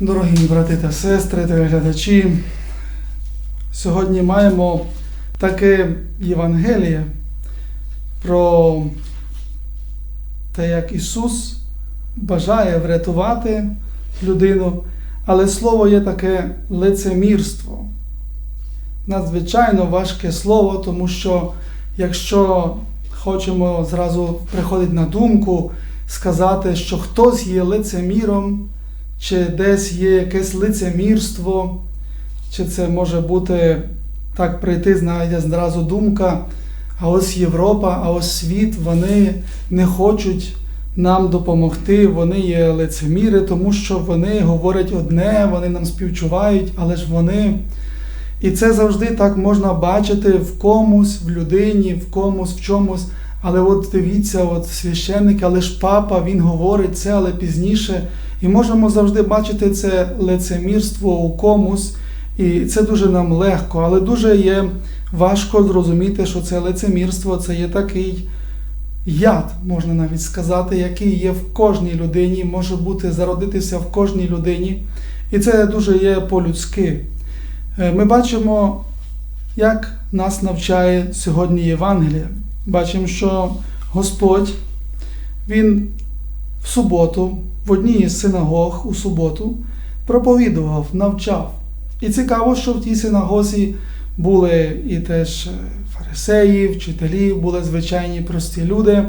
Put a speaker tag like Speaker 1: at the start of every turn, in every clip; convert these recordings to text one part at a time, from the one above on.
Speaker 1: Дорогі брати та сестри, телеглядачі, сьогодні маємо таке Євангеліє про те, як Ісус бажає врятувати людину, але слово є таке лицемірство. Надзвичайно важке слово, тому що якщо хочемо зразу приходить на думку сказати, що хтось є лицеміром, чи десь є якесь лицемірство, чи це може бути так прийти, знаєте, зразу думка, а ось Європа, а ось світ, вони не хочуть нам допомогти, вони є лицеміри, тому що вони говорять одне, вони нам співчувають, але ж вони. І це завжди так можна бачити в комусь, в людині, в комусь, в чомусь. Але от дивіться, от священник, але ж папа, він говорить це, але пізніше. І можемо завжди бачити це лицемірство у комусь, і це дуже нам легко, але дуже є важко зрозуміти, що це лицемірство це є такий яд, можна навіть сказати, який є в кожній людині, може бути зародитися в кожній людині. І це дуже є по-людськи. Ми бачимо, як нас навчає сьогодні Євангелія. Бачимо, що Господь, Він в суботу, в одній із синагог у суботу, проповідував, навчав. І цікаво, що в тій синагозі були і теж фарисеї, вчителі, були звичайні прості люди.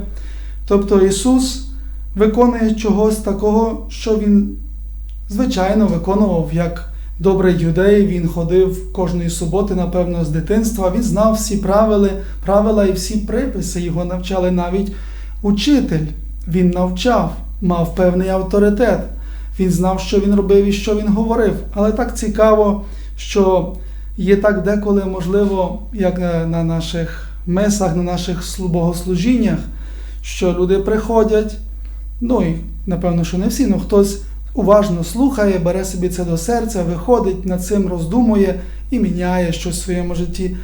Speaker 1: Тобто Ісус виконує чогось такого, що Він, звичайно, виконував як добрий юдей. Він ходив кожної суботи, напевно, з дитинства. Він знав всі правила, правила і всі приписи. Його навчали навіть учитель. Він навчав, мав певний авторитет. Він знав, що він робив і що він говорив. Але так цікаво, що є так деколи можливо, як на наших месах, на наших богослужіннях, що люди приходять, ну і напевно, що не всі, але хтось уважно слухає, бере собі це до серця, виходить, над цим роздумує і міняє щось в своєму житті.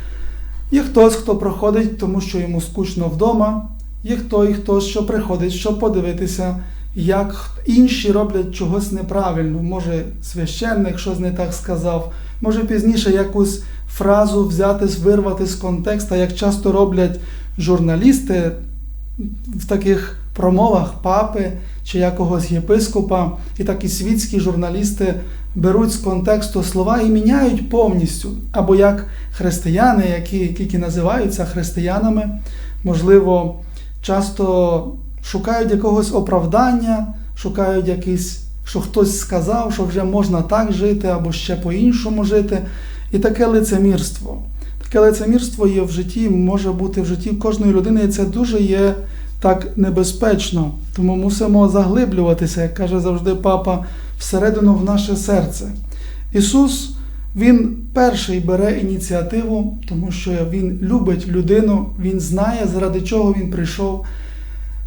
Speaker 1: Є хтось, хто проходить, тому що йому скучно вдома, є хто і хтось, що приходить, щоб подивитися, як інші роблять чогось неправильно. Може, священник щось не так сказав, може пізніше якусь фразу взяти, вирвати з контекста, як часто роблять журналісти в таких промовах папи чи якогось єпископа, і такі світські журналісти беруть з контексту слова і міняють повністю. Або як християни, які тільки називаються християнами, можливо, часто шукають якогось оправдання, шукають якийсь, що хтось сказав, що вже можна так жити, або ще по-іншому жити. І таке лицемірство. Таке лицемірство є в житті, може бути в житті кожної людини, і це дуже є так небезпечно. Тому мусимо заглиблюватися, як каже завжди папа, всередину в наше серце. Ісус, Він перший бере ініціативу, тому що Він любить людину, Він знає, заради чого Він прийшов.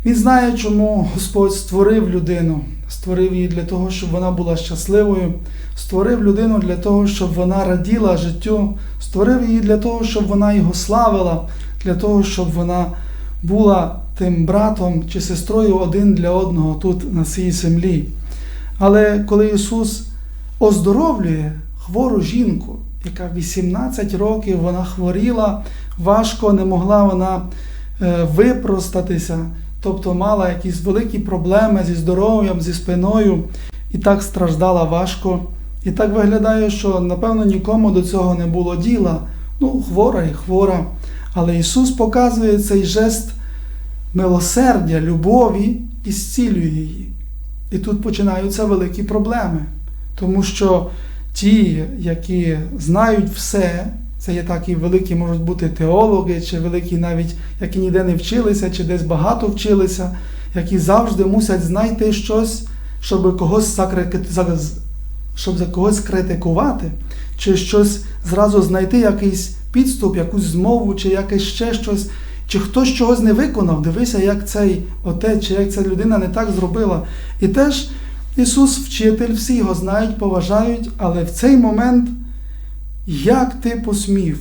Speaker 1: Він знає, чому Господь створив людину, створив її для того, щоб вона була щасливою, створив людину для того, щоб вона раділа життю, створив її для того, щоб вона його славила, для того, щоб вона була тим братом чи сестрою один для одного тут на цій землі. Але коли Ісус оздоровлює хвору жінку, яка 18 років вона хворіла, важко не могла вона випростатися, тобто мала якісь великі проблеми зі здоров'ям, зі спиною, і так страждала важко. І так виглядає, що, напевно, нікому до цього не було діла. Ну, хвора і хвора. Але Ісус показує цей жест милосердя, любові і зцілює її. І тут починаються великі проблеми. Тому що ті, які знають все, це є такі великі, можуть бути теологи, чи великі навіть, які ніде не вчилися, чи десь багато вчилися, які завжди мусять знайти щось, щоб когось щоб за когось критикувати, чи щось зразу знайти якийсь підступ, якусь змову, чи якесь ще щось, чи хтось чогось не виконав, дивися, як цей отець, чи як ця людина не так зробила. І теж Ісус, вчитель, всі його знають, поважають, але в цей момент, як ти посмів?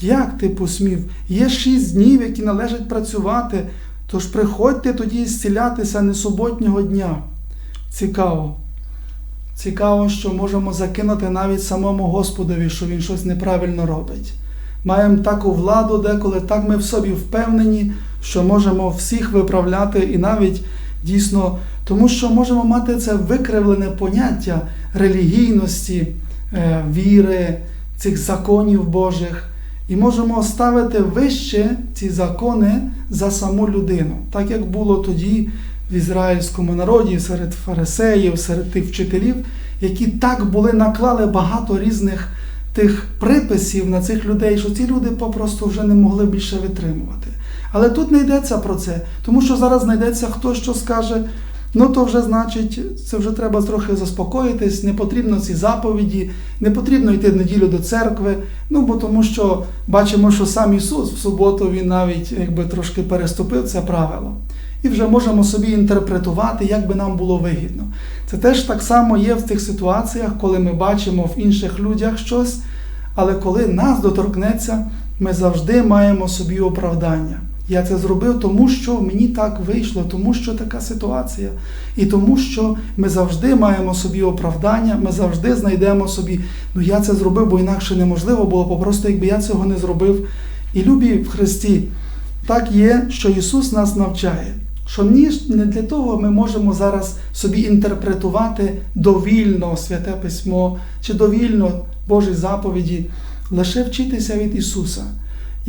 Speaker 1: Як ти посмів? Є шість днів, які належать працювати, тож приходьте тоді зцілятися не суботнього дня. Цікаво. цікаво, що можемо закинути навіть самому Господові, що він щось неправильно робить. Маємо таку владу, деколи так ми в собі впевнені, що можемо всіх виправляти і навіть дійсно, тому що можемо мати це викривлене поняття релігійності, е, віри, цих законів Божих. І можемо ставити вище ці закони за саму людину, так як було тоді в ізраїльському народі, серед фарисеїв, серед тих вчителів, які так були наклали багато різних тих приписів на цих людей, що ці люди попросту вже не могли більше витримувати. Але тут не йдеться про це, тому що зараз знайдеться хтось, що скаже. Ну, то вже значить, це вже треба трохи заспокоїтись, не потрібно ці заповіді, не потрібно йти в неділю до церкви. Ну, бо тому що бачимо, що сам Ісус в суботу Він навіть якби трошки переступив це правило. І вже можемо собі інтерпретувати, як би нам було вигідно. Це теж так само є в тих ситуаціях, коли ми бачимо в інших людях щось, але коли нас доторкнеться, ми завжди маємо собі оправдання. Я це зробив, тому що мені так вийшло, тому що така ситуація. І тому, що ми завжди маємо собі оправдання, ми завжди знайдемо собі, ну я це зробив, бо інакше неможливо було, бо просто якби я цього не зробив. І любі в Христі, так є, що Ісус нас навчає. Що ні, не для того ми можемо зараз собі інтерпретувати довільно святе письмо чи довільно Божі заповіді, лише вчитися від Ісуса.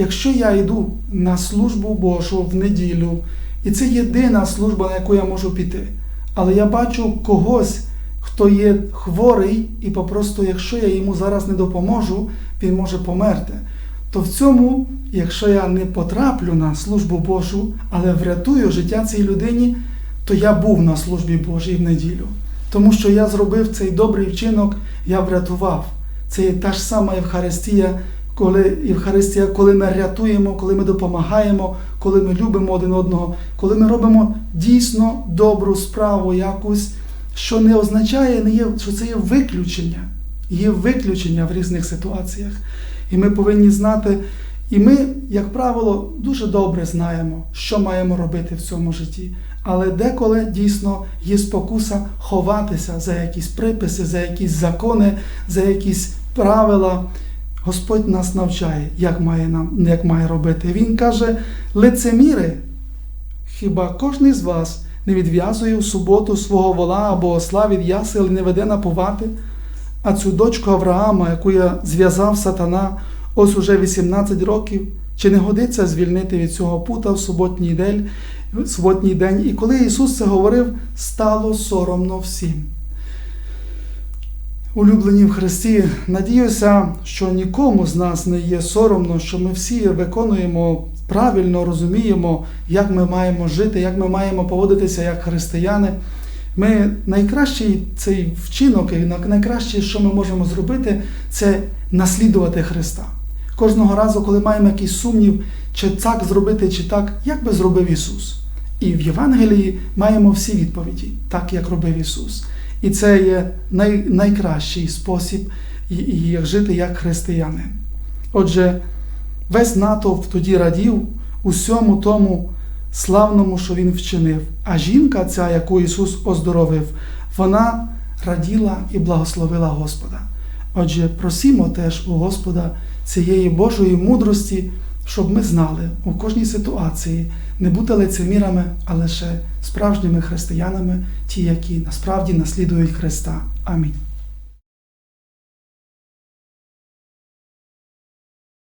Speaker 1: Якщо я йду на службу Божу в неділю, і це єдина служба, на яку я можу піти, але я бачу когось, хто є хворий, і попросту, якщо я йому зараз не допоможу, він може померти. То в цьому, якщо я не потраплю на службу Божу, але врятую життя цій людині, то я був на службі Божій в неділю. Тому що я зробив цей добрий вчинок, я врятував. Це та ж сама Євхаристія, коли Євхаристія, коли ми рятуємо, коли ми допомагаємо, коли ми любимо один одного, коли ми робимо дійсно добру справу якусь, що не означає, не є, що це є виключення. Є виключення в різних ситуаціях. І ми повинні знати, і ми, як правило, дуже добре знаємо, що маємо робити в цьому житті. Але деколи дійсно є спокуса ховатися за якісь приписи, за якісь закони, за якісь правила. Господь нас навчає, як має нам, як має робити. Він каже: лицеміри, хіба кожен з вас не відв'язує в суботу свого вола або осла від ясел не веде напувати? А цю дочку Авраама, яку я зв'язав сатана, ось уже 18 років, чи не годиться звільнити від цього пута в суботній день, суботній день? І коли Ісус це говорив, стало соромно всім. Улюблені в Христі, надіюся, що нікому з нас не є соромно, що ми всі виконуємо правильно, розуміємо, як ми маємо жити, як ми маємо поводитися як християни. Ми найкращий цей вчинок, і найкраще, що ми можемо зробити, це наслідувати Христа. Кожного разу, коли маємо якийсь сумнів, чи так зробити, чи так, як би зробив Ісус. І в Євангелії маємо всі відповіді, так як робив Ісус. І це є най, найкращий спосіб як жити як християни. Отже, весь натовп тоді радів усьому тому славному, що він вчинив. А жінка, ця, яку Ісус оздоровив, вона раділа і благословила Господа. Отже, просімо теж у Господа цієї Божої мудрості, щоб ми знали у кожній ситуації не бути лицемірами, а лише справжніми християнами, ті, які насправді наслідують Христа. Амінь.